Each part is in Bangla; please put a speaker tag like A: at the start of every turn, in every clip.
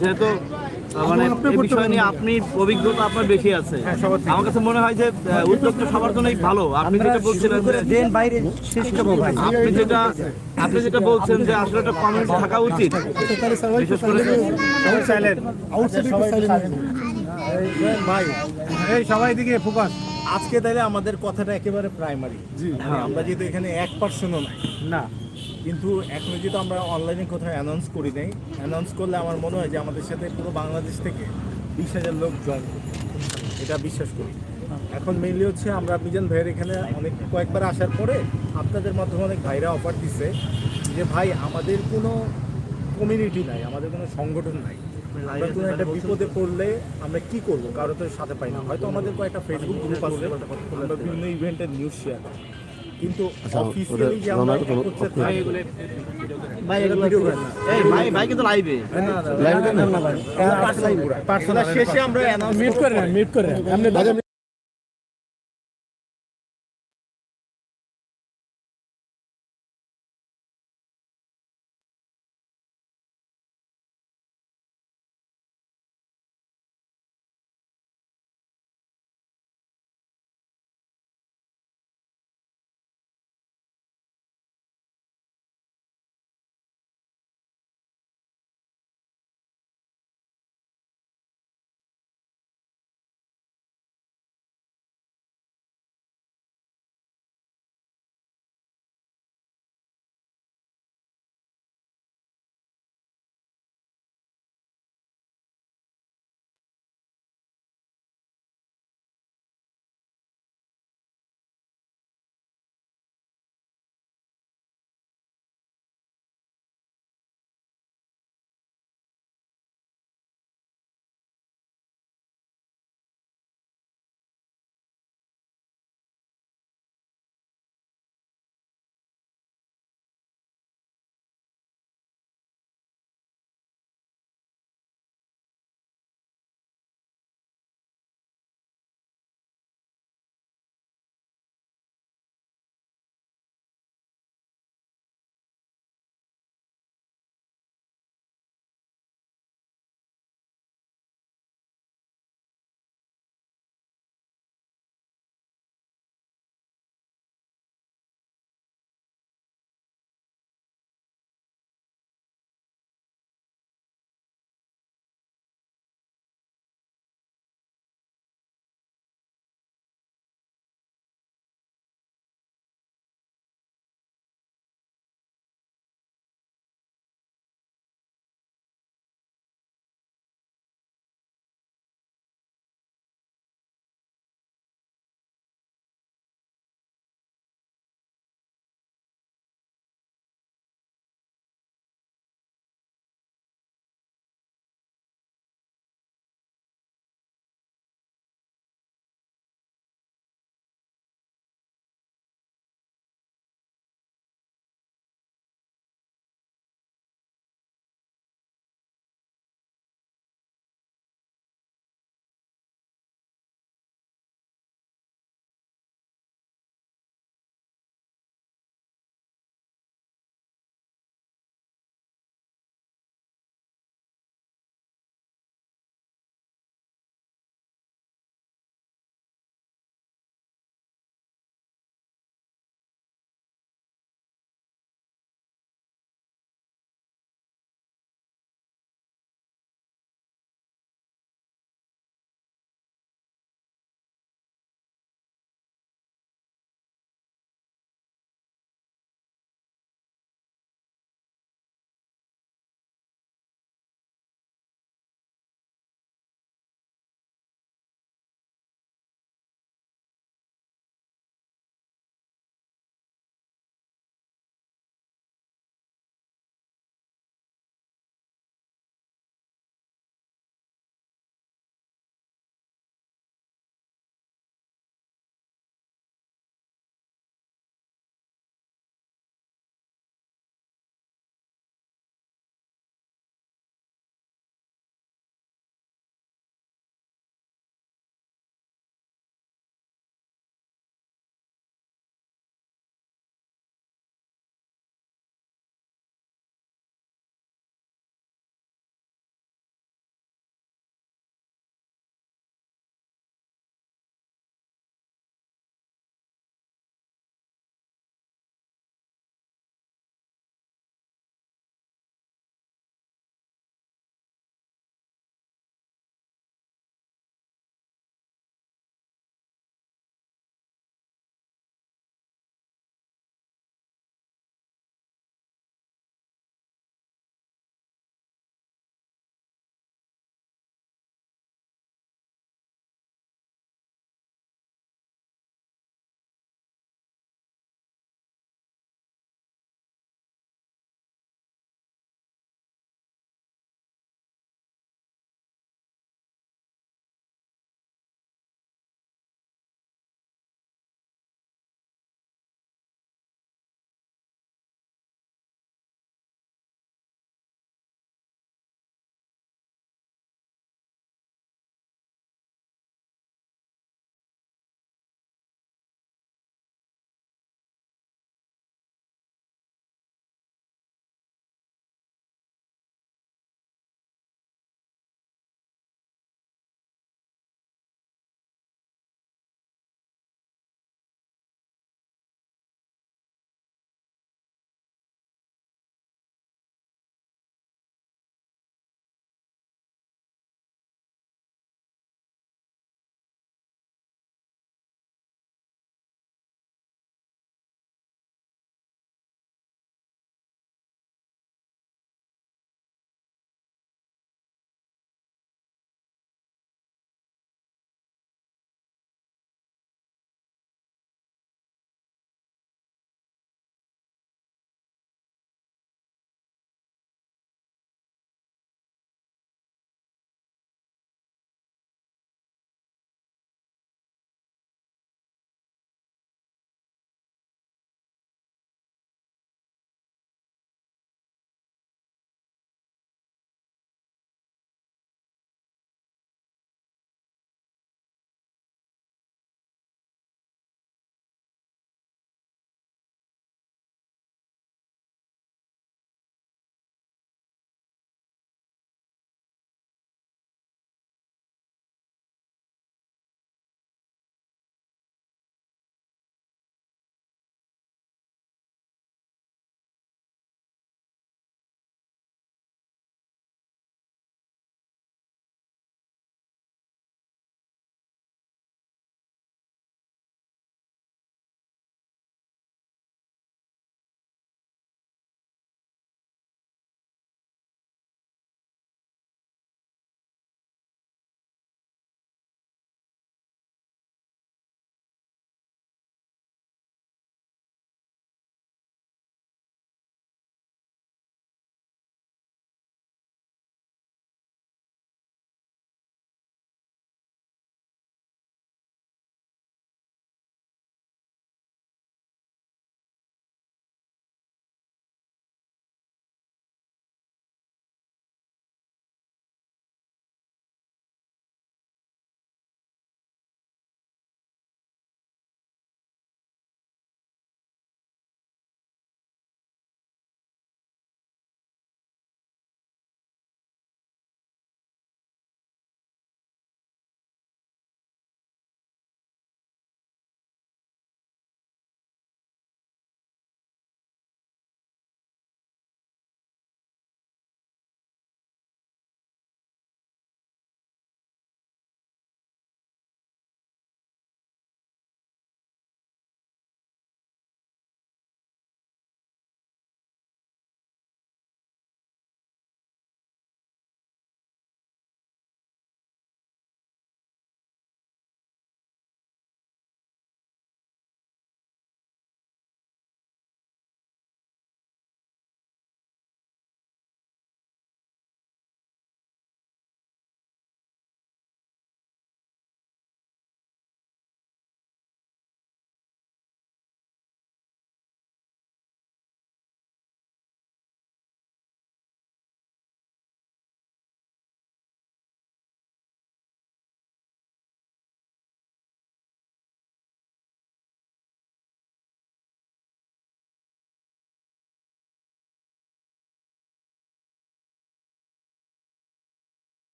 A: যেহেতু মানে এই বিষয় নিয়ে আপনি অভিজ্ঞতা আপনার বেশি আছে। আমার কাছে মনে হয় যে উদ্যোগটা সবার জন্যই ভালো। আপনি যেটা বলছিলেন
B: দেন বাইরে
A: আপনি যেটা আপনি যেটা বলছেন যে আসলে একটা কমিউনিটি থাকা উচিত। বিশেষ করে
C: এই সবাই দিকে ফোকাস আজকে তাহলে আমাদের কথাটা একেবারে প্রাইমারি আমরা যেহেতু এখানে এক পার্সনও নাই।
B: না।
C: কিন্তু এখনও যেহেতু আমরা অনলাইনে কোথাও অ্যানাউন্স করি নাই অ্যানাউন্স করলে আমার মনে হয় যে আমাদের সাথে পুরো বাংলাদেশ থেকে বিশ হাজার লোক জয়েন এটা বিশ্বাস করি। এখন মেইনলি হচ্ছে আমরা মিজান ভাইয়ের এখানে অনেক, কয়েকবার আসার পরে আপনাদের মাধ্যমে অনেক ভাইরা অফার দিছে যে, ভাই, আমাদের কোনো কমিউনিটি নাই, আমাদের কোনো সংগঠন নাই। আমরা কোনো একটা বিপদে পড়লে আমরা কি করব? কারও তো সাথে পাই না। হয়তো আমাদের কয়েকটা ফেসবুক গ্রুপ আছে বিভিন্ন ইভেন্টের নিউজ শেয়ার কিন্তু অফিসিয়ালি যে আমরা করতে একত্রে এগুলো
A: ভাই এগুলো ভিডিও করেন না এই ভাই ভাই কিন্তু লাইভে লাইভে না না
C: পার্সোনাল শেষে আমরা অ্যানাউন্স
B: মিট করে মিট করে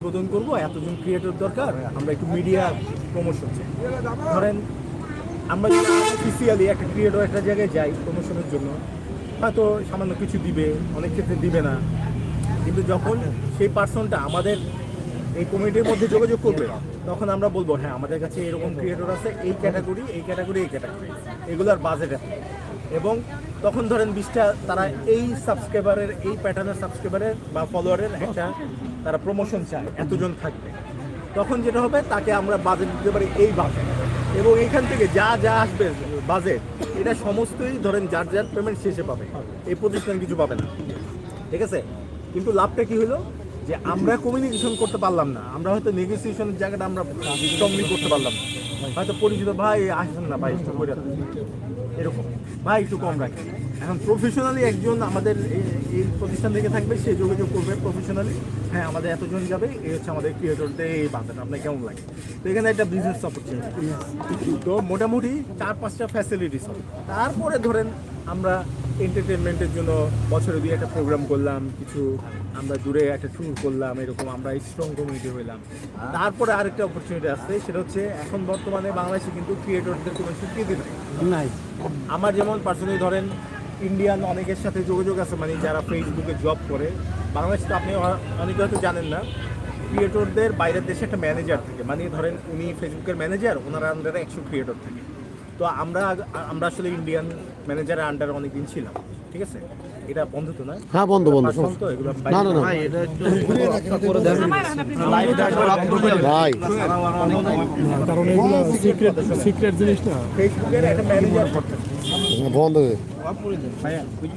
C: উদ্বোধন করব, এতজন ক্রিয়েটর দরকার, আমরা একটু মিডিয়া প্রমোশন চাই। ধরেন, আমরা যদি অফিসিয়ালি একটা ক্রিয়েটর একটা জায়গায় যাই প্রমোশনের জন্য, হয়তো সামান্য কিছু দিবে, অনেক ক্ষেত্রে দিবে না। কিন্তু যখন সেই পার্সনটা আমাদের এই কমিটির মধ্যে যোগাযোগ করবে, তখন আমরা বলব হ্যাঁ আমাদের কাছে এরকম ক্রিয়েটর আছে, এই ক্যাটাগরি এই ক্যাটাগরি এই ক্যাটাগরি এগুলোর বাজেট এত। এবং তখন ধরেন বিশটা তারা এই সাবস্ক্রাইবারের এই প্যাটার্নের সাবস্ক্রাইবারের বা ফলোয়ারের একটা তারা প্রমোশন চায়, এতজন থাকবে। তখন যেটা হবে, তাকে আমরা বাজেট দিতে পারি এই বাজেট এবং এখান থেকে যা যা আসবে বাজেট এটা সমস্তই ধরেন যার যার পেমেন্ট শেষে পাবে। এই প্রতিষ্ঠান কিছু পাবে না। ঠিক আছে? কিন্তু লাভটা কি হলো? যে আমরা কমিউনিকেশন করতে পারলাম না আমরা হয়তো নেগোসিয়েশনের জায়গাটা আমরা স্ট্রংলি করতে পারলাম না। হয়তো পরিচিত ভাই আসেন না ভাই একটু করে এরকম। ভাই একটু কম রাখেন। এখন প্রফেশনালি একজন আমাদের এই- প্রতিষ্ঠান থেকে থাকবে সে যোগাযোগ করবে প্রফেশনালি হ্যাঁ আমাদের এতজন যাবে এই হচ্ছে আমাদের ক্রিয়েটরদের এই বাজার আপনার কেমন লাগে? তো এখানে একটা বিজনেস অপরচুনিটি তো মোটামুটি চার পাঁচটা ফ্যাসিলিটিস হবে। তারপরে ধরেন আমরা এন্টারটেনমেন্টের জন্য বছরে দুই একটা প্রোগ্রাম করলাম কিছু আমরা দূরে একটা ট্যুর করলাম এরকম আমরা স্ট্রং কমিউনিটি হইলাম। তারপরে আরেকটা অপরচুনিটি আসছে সেটা হচ্ছে এখন বর্তমানে বাংলাদেশে কিন্তু ক্রিয়েটরদের কোনো স্বীকৃতি নেই
B: নাই।
C: আমার যেমন পার্সোনালি ধরেন ইন্ডিয়ান অনেকের সাথে যোগাযোগ আছে মানে যারা ফেসবুকে জব করে বাংলাদেশে তো আপনি অনেকে হয়তো জানেন না ক্রিয়েটরদের বাইরের দেশে একটা ম্যানেজার থাকে। মানে ধরেন উনি ফেসবুকের ম্যানেজার ওনার আন্ডারে একশো ক্রিয়েটর থাকে। তো আমরা আমরা আসলে ইন্ডিয়ান ম্যানেজারের আন্ডারে অনেকদিন ছিলাম ঠিক আছে? এটা বন্ধ তো না?
D: হ্যাঁ বন্ধ বন্ধ না না না। ভাই
B: কারণ এগুলো সিক্রেট সিক্রেট জিনিস না।
C: ফেসবুকের একটা ম্যানেজার করতে
D: বন্ধ।
A: ভাইয়া